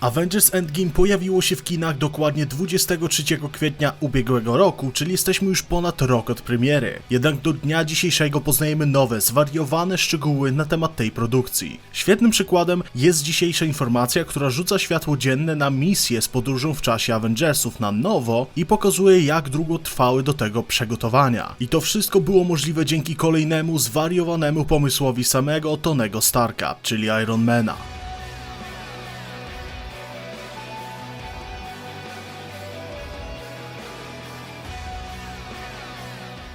Avengers Endgame pojawiło się w kinach dokładnie 23 kwietnia ubiegłego roku, czyli jesteśmy już ponad rok od premiery. Jednak do dnia dzisiejszego poznajemy nowe, zwariowane szczegóły na temat tej produkcji. Świetnym przykładem jest dzisiejsza informacja, która rzuca światło dzienne na misję z podróżą w czasie Avengersów na nowo i pokazuje jak długo trwały do tego przygotowania. I to wszystko było możliwe dzięki kolejnemu zwariowanemu pomysłowi samego Tonego Starka, czyli Ironmana.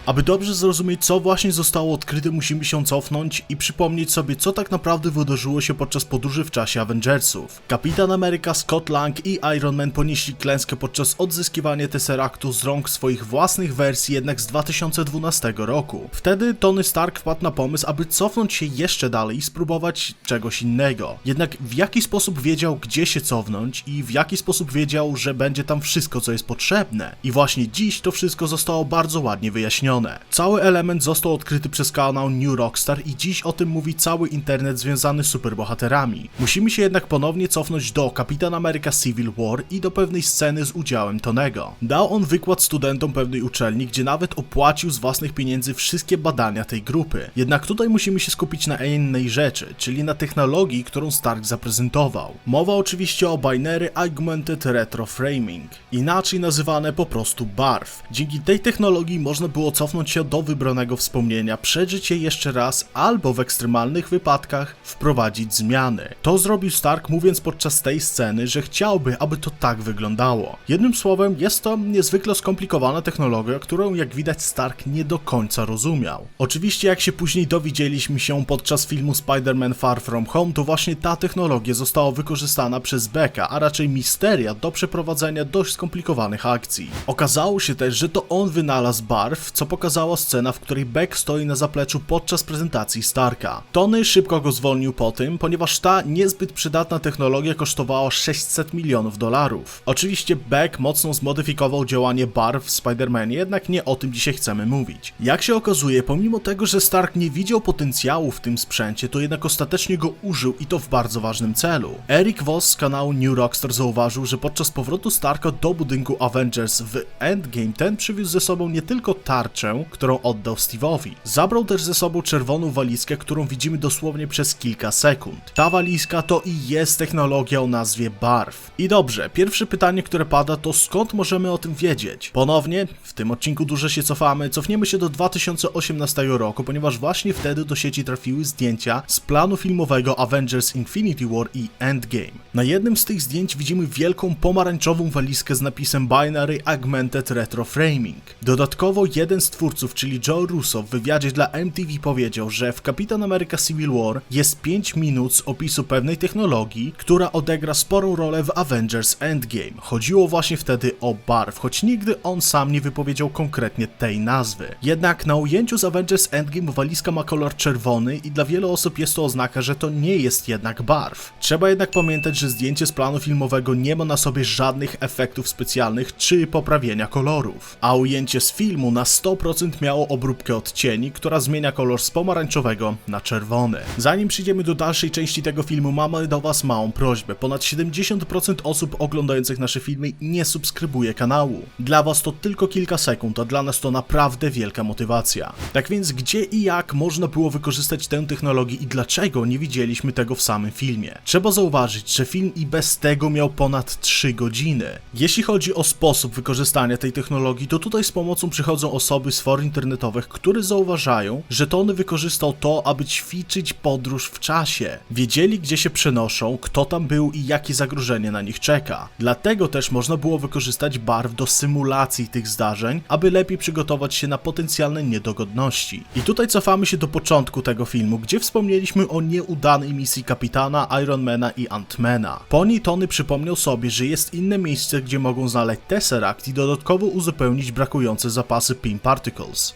Aby dobrze zrozumieć, co właśnie zostało odkryte, musimy się cofnąć i przypomnieć sobie, co tak naprawdę wydarzyło się podczas podróży w czasie Avengersów. Kapitan Ameryka, Scott Lang i Iron Man ponieśli klęskę podczas odzyskiwania Tesseractu z rąk swoich własnych wersji, jednak z 2012 roku. Wtedy Tony Stark wpadł na pomysł, aby cofnąć się jeszcze dalej i spróbować czegoś innego. Jednak w jaki sposób wiedział, gdzie się cofnąć i w jaki sposób wiedział, że będzie tam wszystko, co jest potrzebne. I właśnie dziś to wszystko zostało bardzo ładnie wyjaśnione. Cały element został odkryty przez kanał New Rockstar i dziś o tym mówi cały internet związany z superbohaterami. Musimy się jednak ponownie cofnąć do Kapitan America Civil War i do pewnej sceny z udziałem Tonego. Dał on wykład studentom pewnej uczelni, gdzie nawet opłacił z własnych pieniędzy wszystkie badania tej grupy. Jednak tutaj musimy się skupić na innej rzeczy, czyli na technologii, którą Stark zaprezentował. Mowa oczywiście o Binary Augmented Retroframing, inaczej nazywane po prostu BARF. Dzięki tej technologii można było cofnąć się do wybranego wspomnienia, przeżyć je jeszcze raz, albo w ekstremalnych wypadkach wprowadzić zmiany. To zrobił Stark mówiąc podczas tej sceny, że chciałby, aby to tak wyglądało. Jednym słowem, jest to niezwykle skomplikowana technologia, którą jak widać Stark nie do końca rozumiał. Oczywiście jak się później dowiedzieliśmy się podczas filmu Spider-Man Far From Home, to właśnie ta technologia została wykorzystana przez Becka, a raczej Misteria do przeprowadzenia dość skomplikowanych akcji. Okazało się też, że to on wynalazł barw, co pokazała scena, w której Beck stoi na zapleczu podczas prezentacji Starka. Tony szybko go zwolnił po tym, ponieważ ta niezbyt przydatna technologia kosztowała 600 milionów dolarów. Oczywiście Beck mocno zmodyfikował działanie barw w Spider-Manie, jednak nie o tym dzisiaj chcemy mówić. Jak się okazuje, pomimo tego, że Stark nie widział potencjału w tym sprzęcie, to jednak ostatecznie go użył i to w bardzo ważnym celu. Eric Voss z kanału New Rockstar zauważył, że podczas powrotu Starka do budynku Avengers w Endgame ten przywiózł ze sobą nie tylko tarczę, którą oddał Steve'owi. Zabrał też ze sobą czerwoną walizkę, którą widzimy dosłownie przez kilka sekund. Ta walizka to i jest technologia o nazwie barw. I dobrze, pierwsze pytanie, które pada to skąd możemy o tym wiedzieć? Ponownie, w tym odcinku dużo się cofamy, cofniemy się do 2018 roku, ponieważ właśnie wtedy do sieci trafiły zdjęcia z planu filmowego Avengers Infinity War i Endgame. Na jednym z tych zdjęć widzimy wielką pomarańczową walizkę z napisem Binary Augmented Retroframing. Dodatkowo jeden z twórców, czyli Joe Russo w wywiadzie dla MTV powiedział, że w Kapitan America Civil War jest 5 minut z opisu pewnej technologii, która odegra sporą rolę w Avengers Endgame. Chodziło właśnie wtedy o barw, choć nigdy on sam nie wypowiedział konkretnie tej nazwy. Jednak na ujęciu z Avengers Endgame walizka ma kolor czerwony i dla wielu osób jest to oznaka, że to nie jest jednak barw. Trzeba jednak pamiętać, że zdjęcie z planu filmowego nie ma na sobie żadnych efektów specjalnych czy poprawienia kolorów, a ujęcie z filmu na 100% miało obróbkę odcieni, która zmienia kolor z pomarańczowego na czerwony. Zanim przejdziemy do dalszej części tego filmu, mamy do Was małą prośbę. Ponad 70% osób oglądających nasze filmy nie subskrybuje kanału. Dla Was to tylko kilka sekund, a dla nas to naprawdę wielka motywacja. Tak więc gdzie i jak można było wykorzystać tę technologię i dlaczego nie widzieliśmy tego w samym filmie? Trzeba zauważyć, że film i bez tego miał ponad 3 godziny. Jeśli chodzi o sposób wykorzystania tej technologii, to tutaj z pomocą przychodzą osoby z for internetowych, które zauważają, że Tony wykorzystał to, aby ćwiczyć podróż w czasie. Wiedzieli, gdzie się przenoszą, kto tam był i jakie zagrożenie na nich czeka. Dlatego też można było wykorzystać barw do symulacji tych zdarzeń, aby lepiej przygotować się na potencjalne niedogodności. I tutaj cofamy się do początku tego filmu, gdzie wspomnieliśmy o nieudanej misji kapitana, Ironmana i Antmana. Po niej Tony przypomniał sobie, że jest inne miejsce, gdzie mogą znaleźć Tesseract i dodatkowo uzupełnić brakujące zapasy Pin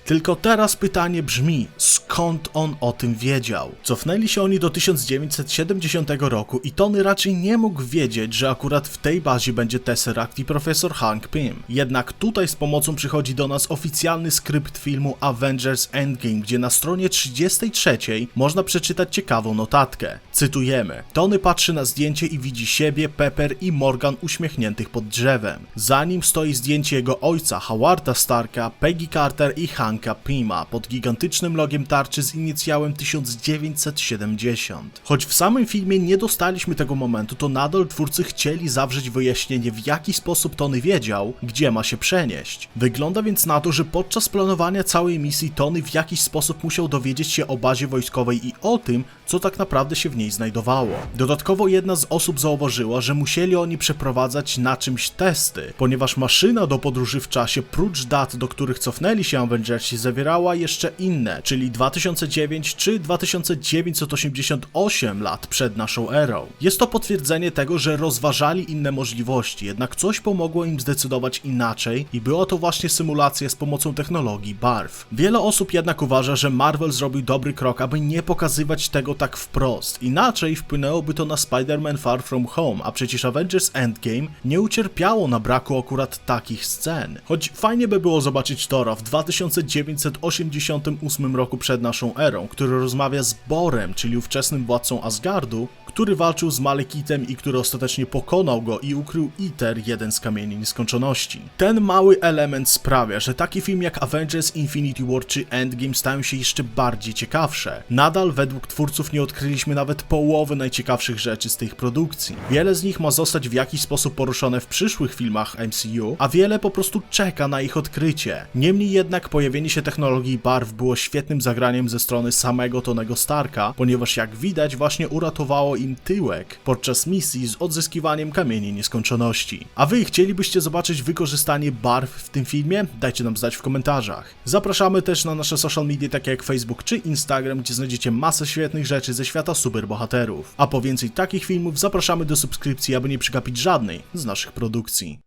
Tylko teraz pytanie brzmi, skąd on o tym wiedział? Cofnęli się oni do 1970 roku i Tony raczej nie mógł wiedzieć, że akurat w tej bazie będzie Tesseract i profesor Hank Pym. Jednak tutaj z pomocą przychodzi do nas oficjalny skrypt filmu Avengers Endgame, gdzie na stronie 33 można przeczytać ciekawą notatkę. Cytujemy. Tony patrzy na zdjęcie i widzi siebie, Pepper i Morgan uśmiechniętych pod drzewem. Za nim stoi zdjęcie jego ojca, Howarda Starka, Peggy Carter i Hanka Pima pod gigantycznym logiem tarczy z inicjałem 1970. Choć w samym filmie nie dostaliśmy tego momentu, to nadal twórcy chcieli zawrzeć wyjaśnienie w jaki sposób Tony wiedział, gdzie ma się przenieść. Wygląda więc na to, że podczas planowania całej misji Tony w jakiś sposób musiał dowiedzieć się o bazie wojskowej i o tym, co tak naprawdę się w niej znajdowało. Dodatkowo jedna z osób zauważyła, że musieli oni przeprowadzać na czymś testy, ponieważ maszyna do podróży w czasie, prócz dat, do których cofnęli się Avengersi, zawierała jeszcze inne, czyli 2009 czy 2988 lat przed naszą erą. Jest to potwierdzenie tego, że rozważali inne możliwości, jednak coś pomogło im zdecydować inaczej i była to właśnie symulacja z pomocą technologii barw. Wiele osób jednak uważa, że Marvel zrobił dobry krok, aby nie pokazywać tego tak wprost. Inaczej wpłynęłoby to na Spider-Man Far From Home, a przecież Avengers Endgame nie ucierpiało na braku akurat takich scen. Choć fajnie by było zobaczyć Tora w 2988 roku przed naszą erą, który rozmawia z Borem, czyli ówczesnym władcą Asgardu, który walczył z Malekitem i który ostatecznie pokonał go i ukrył Iter, jeden z kamieni nieskończoności. Ten mały element sprawia, że taki film jak Avengers Infinity War czy Endgame stają się jeszcze bardziej ciekawsze. Nadal według twórców nie odkryliśmy nawet połowy najciekawszych rzeczy z tych produkcji. Wiele z nich ma zostać w jakiś sposób poruszone w przyszłych filmach MCU, a wiele po prostu czeka na ich odkrycie. Niemniej jednak pojawienie się technologii barw było świetnym zagraniem ze strony samego Tonego Starka, ponieważ jak widać właśnie uratowało im tyłek podczas misji z odzyskiwaniem kamieni nieskończoności. A wy chcielibyście zobaczyć wykorzystanie barw w tym filmie? Dajcie nam znać w komentarzach. Zapraszamy też na nasze social media takie jak Facebook czy Instagram, gdzie znajdziecie masę świetnych rzeczy ze świata superbohaterów. A po więcej takich filmów zapraszamy do subskrypcji, aby nie przegapić żadnej z naszych produkcji.